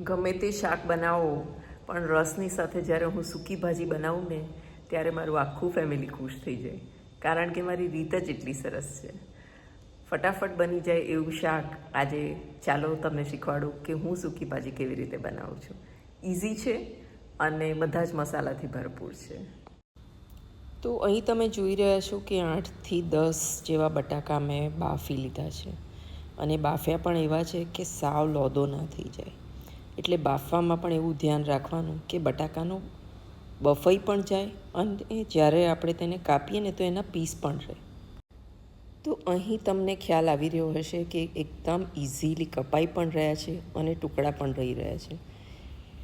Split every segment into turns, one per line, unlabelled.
ગમે તે શાક બનાવો, પણ રસની સાથે જ્યારે હું સૂકી ભાજી બનાવું ને, ત્યારે મારું આખું ફેમિલી ખુશ થઈ જાય. કારણ કે મારી રીત જ એટલી સરસ છે. ફટાફટ બની જાય એવું શાક. આજે ચાલો તમને શીખવાડું કે હું સૂકી ભાજી કેવી રીતે બનાવું છું. ઇઝી છે અને બધા જ મસાલાથી ભરપૂર છે. તો અહીં તમે જોઈ રહ્યા છો કે આઠથી દસ જેવા બટાકા મેં બાફી લીધા છે. અને બાફ્યા પણ એવા છે કે સાવ લોદો ના થઈ જાય. એટલે બાફવામાં પણ એવું ધ્યાન રાખવાનું કે બટાકાનો બફાઈ પણ જાય અને જ્યારે આપણે તેને કાપીએ ને તો એના પીસ પણ રહે. તો અહીં તમને ખ્યાલ આવી રહ્યો હશે કે એકદમ ઇઝીલી કપાઈ પણ રહ્યા છે અને ટુકડા પણ રહી રહ્યા છે.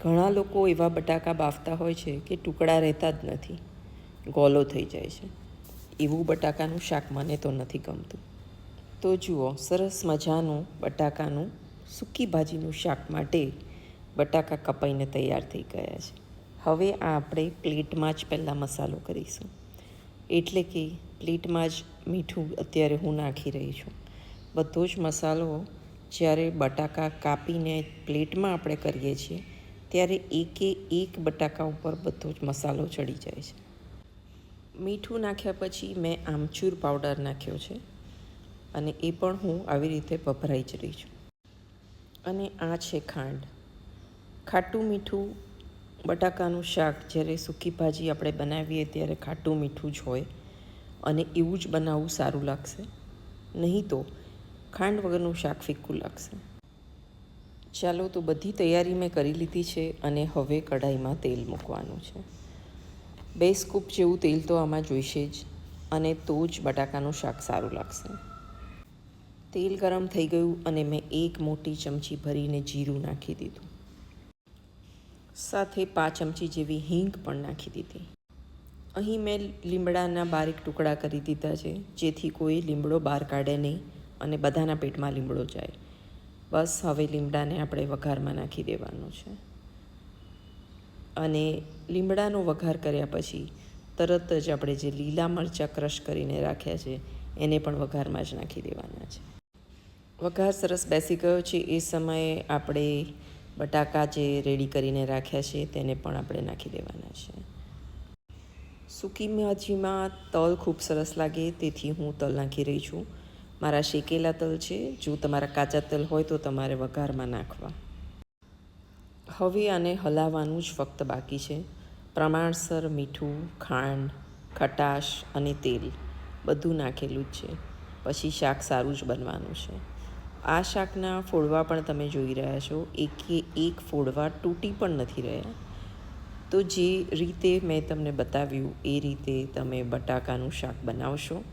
ઘણા લોકો એવા બટાકા બાફતા હોય છે કે ટુકડા રહેતા જ નથી, ગોલો થઈ જાય છે. એવું બટાકાનું શાક મને તો નથી ગમતું. તો જુઓ, સરસ મજાનું બટાકાનું સૂકી ભાજીનું શાક માટે બટાકા કપાઈને તૈયાર થઈ ગયા છે. હવે આ આપણે પ્લેટમાં જ પહેલાં મસાલો કરીશું. એટલે કે પ્લેટમાં જ મીઠું અત્યારે હું નાખી રહી છું. બધો જ મસાલો જ્યારે બટાકા કાપીને પ્લેટમાં આપણે કરીએ છીએ, ત્યારે એકે એક બટાકા ઉપર બધો જ મસાલો ચડી જાય છે. મીઠું નાખ્યા પછી મેં આમચૂર પાવડર નાખ્યો છે અને એ પણ હું આવી રીતે વપરાઈ જ રહી છું. અને આ છે ખાંડ. ખાટું મીઠું બટાકાનું શાક જ્યારે સૂકી ભાજી આપણે બનાવીએ ત્યારે ખાટું મીઠું જ હોય અને એવું જ બનાવવું સારું લાગશે. નહીં તો ખાંડ વગરનું શાક ફિક્કું લાગશે. ચાલો તો બધી તૈયારી મેં કરી લીધી છે અને હવે કઢાઈમાં તેલ મૂકવાનું છે. બે સ્કૂપ જેવું તેલ તો આમાં જોઈશે જ અને તો જ બટાકાનું શાક સારું લાગશે. તેલ ગરમ થઈ ગયું અને મેં એક મોટી ચમચી ભરીને જીરું નાખી દીધું. સાથે પાંચ ચમચી જેવી હિંગ પણ નાખી દીધી. અહીં મેં લીમડાના બારીક ટુકડા કરી દીધા છે, જેથી કોઈ લીમડો બહાર કાઢે નહીં અને બધાના પેટમાં લીમડો જાય. બસ હવે લીમડાને આપણે વઘારમાં નાખી દેવાનું છે. અને લીમડાનો વઘાર કર્યા પછી તરત જ આપણે જે લીલા મરચાં ક્રશ કરીને રાખ્યા છે, એને પણ વઘારમાં જ નાખી દેવાના છે. વઘાર સરસ બેસી ગયો છે. એ સમયે આપણે બટાકા જે રેડી કરીને રાખ્યા છે તેને પણ આપણે નાખી દેવાના છે. સૂકી ભાજીમાં તલ ખૂબ સરસ લાગે, તેથી હું તલ નાખી રહી છું. મારા શેકેલા તલ છે, જો તમારા કાચા તલ હોય તો તમારે વઘારમાં નાખવા. હવે આને હલાવવાનું જ ફક્ત બાકી છે. પ્રમાણસર મીઠું, ખાંડ, ખટાશ અને તેલ બધું નાખેલું જ છે. પછી શાક સારું જ બનવાનું છે. આ શાકના ફોડવા પણ તમે જોઈ રહ્યા છો. એકે એક ફોડવા તૂટી પણ નથી રહ્યા. તો જે રીતે મેં તમને બતાવ્યું, એ રીતે તમે બટાકાનું શાક બનાવશો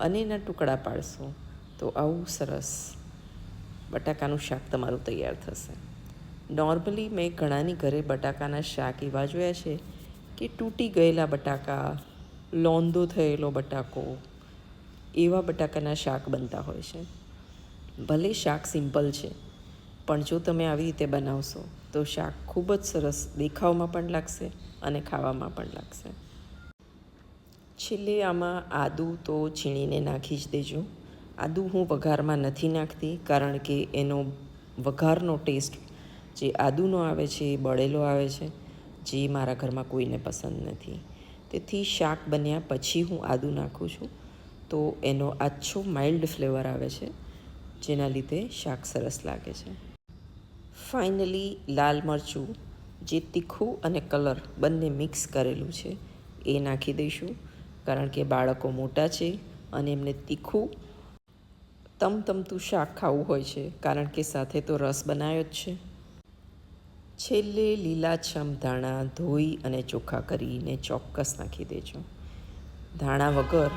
અને એના ટુકડા પાડશો, તો આવું સરસ બટાકાનું શાક તમારું તૈયાર થશે. નોર્મલી મેં ઘણાની ઘરે બટાકાના શાક એવા જોયા છે કે તૂટી ગયેલા બટાકા, લોંદો થયેલો બટાકો, એવા બટાકાના શાક બનતા હોય છે. ભલે શાક સિમ્પલ છે, પણ જો તમે આવી રીતે બનાવશો, તો શાક ખૂબ જ સરસ દેખાવમાં પણ લાગશે અને ખાવામાં પણ લાગશે. છેલ્લે આમાં આદું તો છીણીને નાખી જ દેજો. આદું હું વઘારમાં નથી નાખતી, કારણ કે એનો વઘારનો ટેસ્ટ જે આદુનો આવે છે, એ બળેલો આવે છે, જે મારા ઘરમાં કોઈને પસંદ નથી. તેથી શાક બન્યા પછી હું આદુ નાખું છું. તો એનો આછો માઇલ્ડ ફ્લેવર આવે છે. જેના લીધે શાક સરસ લાગે છે. ફાઇનલી લાલ મરચું, જે તીખું અને કલર બંને મિક્સ કરેલું છે, એ નાખી દઈશું. કારણ કે બાળકો મોટા છે અને એમને તીખું, તમતમતું શાક ખાવું હોય છે, કારણ કે સાથે તો રસ બનાવ્યો જ છે. છેલ્લે લીલાછમ ધાણા ધોઈ અને ચોખ્ખા કરીને ચોક્કસ નાખી દેજો. ધાણા વગર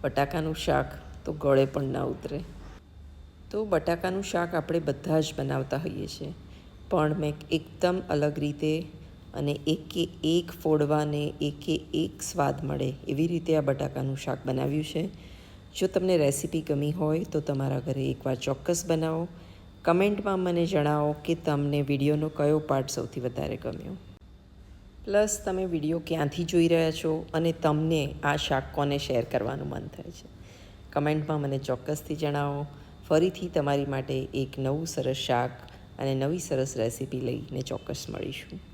બટાકાનું શાક તો ગળે પણ ના ઉતરે. તો બટાકાનું શાક આપણે બધા જ બનાવતા હોઈએ છીએ. પણ મેં એકદમ અલગ રીતે અને એકે એક ફોડવાને એકે એક સ્વાદ મળે એવી રીતે આ બટાકાનું શાક બનાવ્યું છે. જો તમને રેસીપી ગમી હોય તો તમારા ઘરે એકવાર ચોક્કસ બનાવો. કમેન્ટમાં મને જણાવો કે તમને વિડીયોનો કયો પાર્ટ સૌથી વધારે ગમ્યો. પ્લસ તમે વીડિયો ક્યાંથી જોઈ રહ્યા છો અને તમને આ શાક કોને શેર કરવાનું મન થાય છે. કમેન્ટમાં મને ચોક્કસથી જણાવો. ફરીથી તમારી માટે એક નવું સરસ શાક અને નવી સરસ રેસીપી લઈને ચોક્કસ મળીશું.